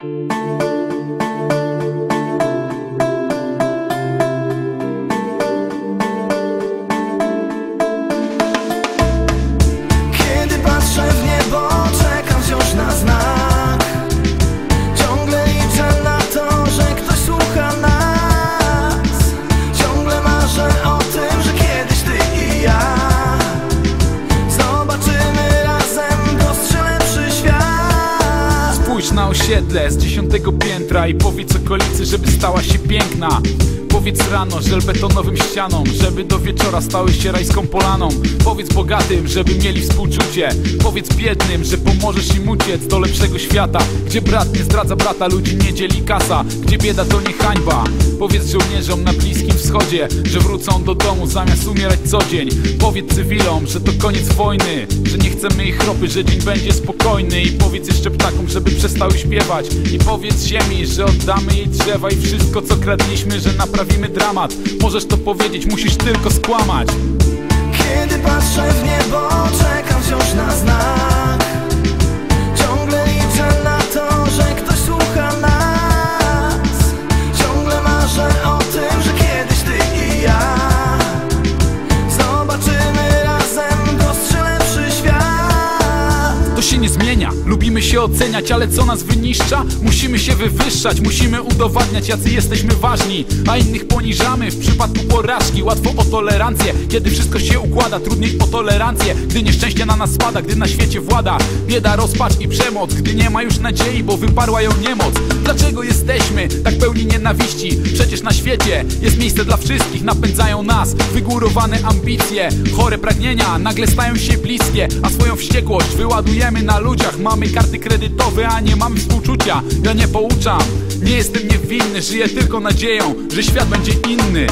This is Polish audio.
嗯。Na osiedle z dziesiątego piętra i powiedz okolicy, żeby stała się piękna Powiedz rano żelbetonowym ścianom, żeby do wieczora stały się rajską polaną. Powiedz bogatym, żeby mieli współczucie. Powiedz biednym, że pomożesz im uciec do lepszego świata. Gdzie brat nie zdradza brata, ludzi nie dzieli kasa. Gdzie bieda to nie hańba. Powiedz żołnierzom na Bliskim Wschodzie, że wrócą do domu zamiast umierać co dzień. Powiedz cywilom, że to koniec wojny Że nie chcemy ich ropy, że dzień będzie spokojny. I powiedz jeszcze ptakom, żeby przestały śpiewać. I powiedz ziemi, że oddamy jej drzewa i wszystko co kradliśmy, że naprawimy dramat. Możesz to powiedzieć, musisz tylko skłamać nie zmienia, lubimy się oceniać, ale co nas wyniszcza? Musimy się wywyższać, musimy udowadniać, jacy jesteśmy ważni, a innych poniżamy w przypadku porażki. Łatwo o tolerancję, kiedy wszystko się układa, trudniej o tolerancję, gdy nieszczęście na nas spada, gdy na świecie włada bieda, rozpacz i przemoc, gdy nie ma już nadziei, bo wyparła ją niemoc. Dlaczego jesteśmy tak pełni nienawiści? Przecież na świecie jest miejsce dla wszystkich, napędzają nas wygórowane ambicje, chore pragnienia nagle stają się bliskie, a swoją wściekłość wyładujemy na ludziach. Mamy karty kredytowe, a nie mamy współczucia. Ja nie pouczam, nie jestem niewinny, żyję tylko nadzieją, że świat będzie inny.